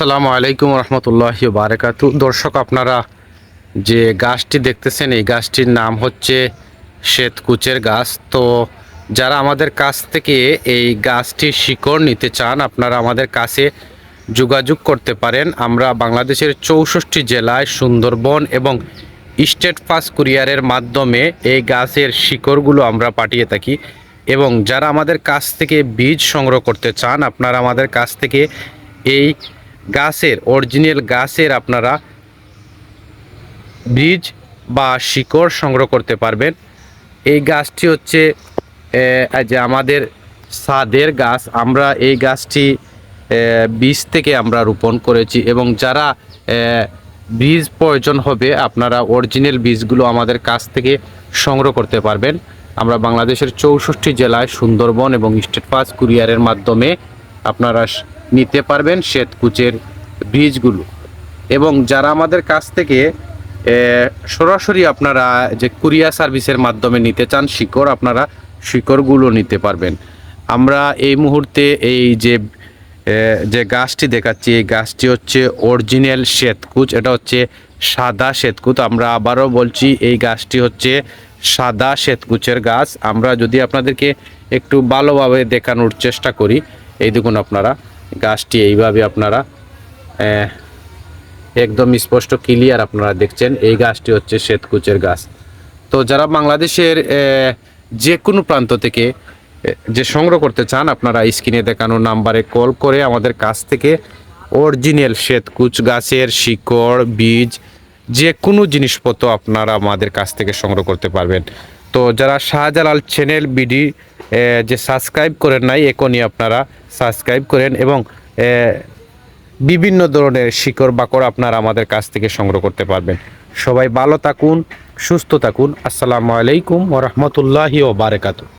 আসসালামু আলাইকুম রহমতুল্লাহ বারাকাতু। দর্শক, আপনারা যে গাছটি দেখতেছেন, এই গাছটির নাম হচ্ছে শ্বেতকুচের গাছ। তো যারা আমাদের কাছ থেকে এই গাছটির শিকড় নিতে চান, আপনারা আমাদের কাছে যোগাযোগ করতে পারেন। আমরা বাংলাদেশের চৌষট্টি জেলায় সুন্দরবন এবং স্টেট পাস কুরিয়ারের মাধ্যমে এই গাছের শিকড়গুলো আমরা পাঠিয়ে থাকি। এবং যারা আমাদের কাছ থেকে বীজ সংগ্রহ করতে চান, আপনারা আমাদের কাছ থেকে এই গাছের অরিজিনাল গাছের আপনারা বীজ বা শিকড় সংগ্রহ করতে পারবেন। এই গাছটি হচ্ছে যে আমাদের সাদের গাছ, আমরা এই গাছটি বীজ থেকে আমরা রোপণ করেছি এবং যারা বীজ প্রয়োজন হবে, আপনারা অরিজিনাল বীজগুলো আমাদের কাছ থেকে সংগ্রহ করতে পারবেন। আমরা বাংলাদেশের চৌষট্টি জেলায় সুন্দরবন এবং স্টেট পাস কুরিয়ারের মাধ্যমে আপনারা নিতে পারবেন শ্বেতকুচের বীজগুলো। এবং যারা আমাদের কাছ থেকে সরাসরি আপনারা যে কুরিয়ার সার্ভিসের মাধ্যমে নিতে চান, শিকড়, আপনারা শিকড়গুলো নিতে পারবেন। আমরা এই মুহূর্তে এই যে যে গাছটি দেখাচ্ছি, এই গাছটি হচ্ছে অরিজিনাল শ্বেতকুচ, এটা হচ্ছে সাদা শ্বেতকুচ। আমরা আবারও বলছি, এই গাছটি হচ্ছে সাদা শ্বেতকুচের গাছ। আমরা যদি আপনাদেরকে একটু ভালোভাবে দেখানোর চেষ্টা করি, এই দেখুন আপনারা। গাছটি এইভাবে আপনারা একদম স্পষ্ট ক্লিয়ার আপনারা দেখছেন। এই গাছটি হচ্ছে শ্বেতকুচের গাছ। তো যারা বাংলাদেশের যে কোনো প্রান্ত থেকে যে সংগ্রহ করতে চান, আপনারা স্ক্রিনে দেখানো নাম্বারে কল করে আমাদের কাছ থেকে অরিজিনাল শ্বেতকুচ গাছের শিকড়, বীজ যে কোনো জিনিসপত্র আপনারা আমাদের কাছ থেকে সংগ্রহ করতে পারবেন। তো যারা শাহজালাল চ্যানেল বিডি যে সাবস্ক্রাইব করেন নাই এখনই আপনারা সাবস্ক্রাইব করেন এবং বিভিন্ন ধরনের শিকড় বাকড় আপনারা আমাদের কাছ থেকে সংগ্রহ করতে পারবেন। সবাই ভালো থাকুন, সুস্থ থাকুন। আসসালামু আলাইকুম ওরহমতুল্লাহি ও বারাকাতু